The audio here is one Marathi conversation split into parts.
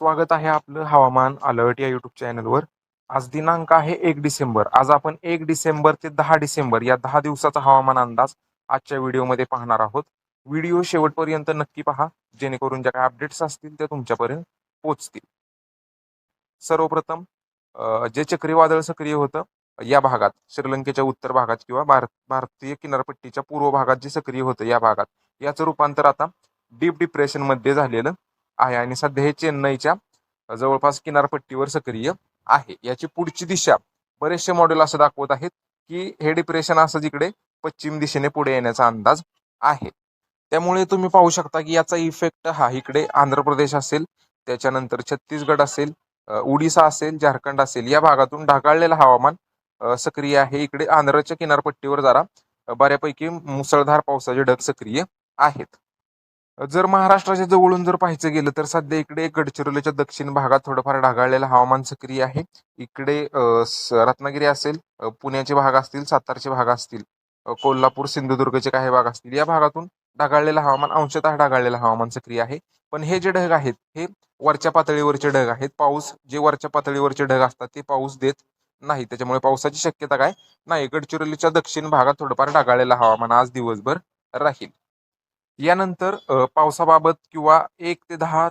स्वागत आहे आपलं हवामान अलर्ट या युट्यूब चॅनलवर आज दिनांक आहे एक डिसेंबर. आज आपण एक डिसेंबर ते दहा डिसेंबर या दहा दिवसाचा हवामान अंदाज आजच्या व्हिडिओमध्ये पाहणार आहोत. व्हिडिओ शेवटपर्यंत नक्की पहा जेणेकरून ज्या काही अपडेट्स असतील त्या तुमच्यापर्यंत पोचतील सर्वप्रथम जे चक्रीवादळ सक्रिय होतं या भागात श्रीलंकेच्या उत्तर भागात किंवा भारत भारतीय किनारपट्टीच्या पूर्व भागात जे सक्रिय होतं या भागात याचं रूपांतर आता डीप डिप्रेशनमध्ये झालेलं आहे आणि सध्या हे चेन्नईच्या जवळपास किनारपट्टीवर सक्रिय आहे. याची पुढची दिशा बरेचसे मॉडेल असं दाखवत आहेत की हे डिप्रेशन असं जिकडे पश्चिम दिशेने पुढे येण्याचा अंदाज आहे. त्यामुळे तुम्ही पाहू शकता की याचा इफेक्ट हा इकडे आंध्र प्रदेश असेल त्याच्यानंतर छत्तीसगड असेल उडीसा असेल झारखंड असेल या भागातून ढगाळलेलं हवामान सक्रिय आहे. इकडे आंध्रच्या किनारपट्टीवर जरा बऱ्यापैकी मुसळधार पावसाचे ढग सक्रिय आहेत. जर महाराष्ट्राच्या जवळून जर पाहायचं गेलं तर सध्या इकडे गडचिरोलीच्या दक्षिण भागात थोडंफार ढगाळलेलं हवामान सक्रिय आहे. इकडे स- रत्नागिरी असेल पुण्याचे भाग असतील सातारचे भाग असतील कोल्हापूर सिंधुदुर्गचे काही भाग असतील या भागातून ढगाळलेलं हवामान अंशतः ढगाळलेलं हवामान सक्रिय आहे. पण हे जे ढग आहेत हे वरच्या पातळीवरचे ढग आहेत. पाऊस जे वरच्या पातळीवरचे ढग असतात ते पाऊस देत नाही. त्याच्यामुळे पावसाची शक्यता काय? नाही. गडचिरोलीच्या दक्षिण भागात थोडंफार ढगाळलेलं हवामान आज दिवसभर राहील. यानंतर पावसाबाबत किंवा एक ते दहा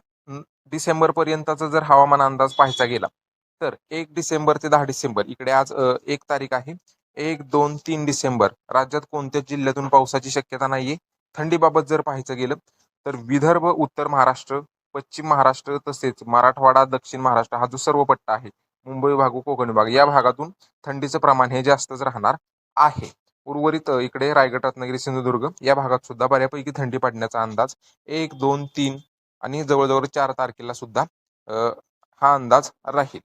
डिसेंबर पर्यंतचा जर हवामान अंदाज पाहायचा गेला तर एक डिसेंबर ते दहा डिसेंबर इकडे आज एक तारीख आहे. एक दोन तीन डिसेंबर राज्यात कोणत्याच जिल्ह्यातून पावसाची शक्यता नाहीये. थंडीबाबत जर पाहायचं गेलं तर विदर्भ उत्तर महाराष्ट्र पश्चिम महाराष्ट्र तसेच मराठवाडा दक्षिण महाराष्ट्र हा जो सर्व पट्टा आहे मुंबई विभाग कोकण विभाग या भागातून थंडीचं प्रमाण हे जास्तच राहणार आहे. उर्वरित इकडे रायगड रत्नागिरी सिंधुदुर्ग या भागात सुद्धा बऱ्यापैकी थंडी पडण्याचा अंदाज एक दोन तीन आणि जवळजवळ चार तारखेला सुद्धा हा अंदाज राहील.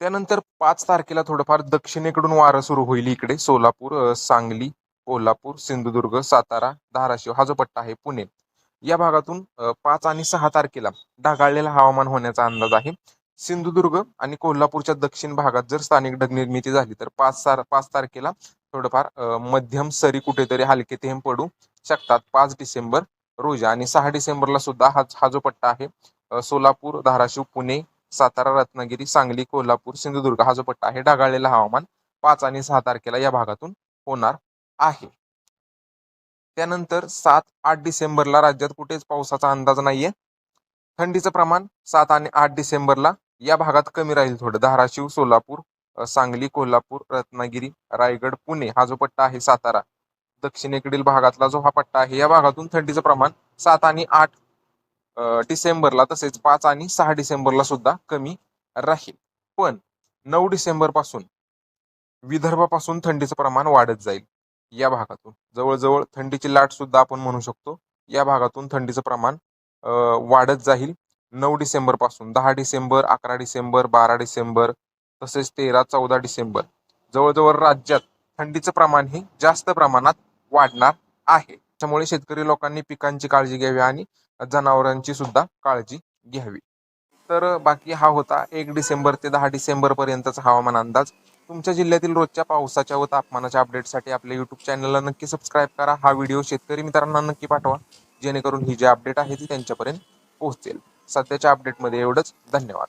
त्यानंतर पाच तारखेला थोडंफार दक्षिणेकडून वारं सुरू होईल इकडे. सोलापूर सांगली कोल्हापूर सिंधुदुर्ग सातारा धाराशिव हा जो पट्टा आहे पुणे. या भागातून पाच आणि सहा तारखेला ढगाळलेला हवामान होण्याचा अंदाज आहे. सिंधुदुर्ग आणि कोल्हापूरच्या दक्षिण भागात जर स्थानिक ढग निर्मिती झाली तर पाच सार पाच तारखेला थोडंफार मध्यम सरी कुठेतरी हलके थेंब पडू शकतात. पाच डिसेंबर रोजी आणि सहा डिसेंबरला सुद्धा हा हा जो पट्टा आहे सोलापूर धाराशिव पुणे सातारा रत्नागिरी सांगली कोल्हापूर सिंधुदुर्ग हा जो पट्टा आहे ढगाळलेला हवामान पाच आणि सहा तारखेला या भागातून होणार आहे. त्यानंतर सात आठ डिसेंबरला राज्यात कुठेच पावसाचा अंदाज नाहीये. थंडीचं प्रमाण सात आणि आठ डिसेंबरला या भागात कमी राहील थोडं. धाराशिव सोलापूर सांगली कोल्हापूर रत्नागिरी रायगड पुणे हा जो पट्टा आहे सातारा. दक्षिणेकडील भागातला जो हा पट्टा आहे या भागातून थंडीचं प्रमाण सात आणि आठ डिसेंबरला तसेच पाच आणि सहा डिसेंबरला सुद्धा कमी राहील. पण नऊ डिसेंबरपासून विदर्भापासून थंडीचं प्रमाण वाढत जाईल या भागातून. जवळजवळ थंडीची लाट सुद्धा आपण म्हणू शकतो या भागातून थंडीचं प्रमाण वाढत जाईल नऊ डिसेंबरपासून दहा डिसेंबर अकरा डिसेंबर बारा डिसेंबर तसेच तेरा चौदा डिसेंबर. जवळजवळ राज्यात थंडीचं प्रमाण हे जास्त प्रमाणात वाढणार आहे. त्यामुळे शेतकरी लोकांनी पिकांची काळजी घ्यावी आणि जनावरांची सुद्धा काळजी घ्यावी. तर बाकी हा होता एक डिसेंबर ते दहा डिसेंबर पर्यंतचा हवामान अंदाज. तुमच्या जिल्ह्यातील रोजच्या पावसाच्या व तापमानाच्या अपडेटसाठी आपल्या युट्यूब चॅनलला नक्की सबस्क्राईब करा. हा व्हिडिओ शेतकरी मित्रांना नक्की पाठवा जेणेकरून ही जी अपडेट आहे ती त्यांच्यापर्यंत पोहोचेल. सध्याच्या अपडेटमध्ये एवढंच. धन्यवाद.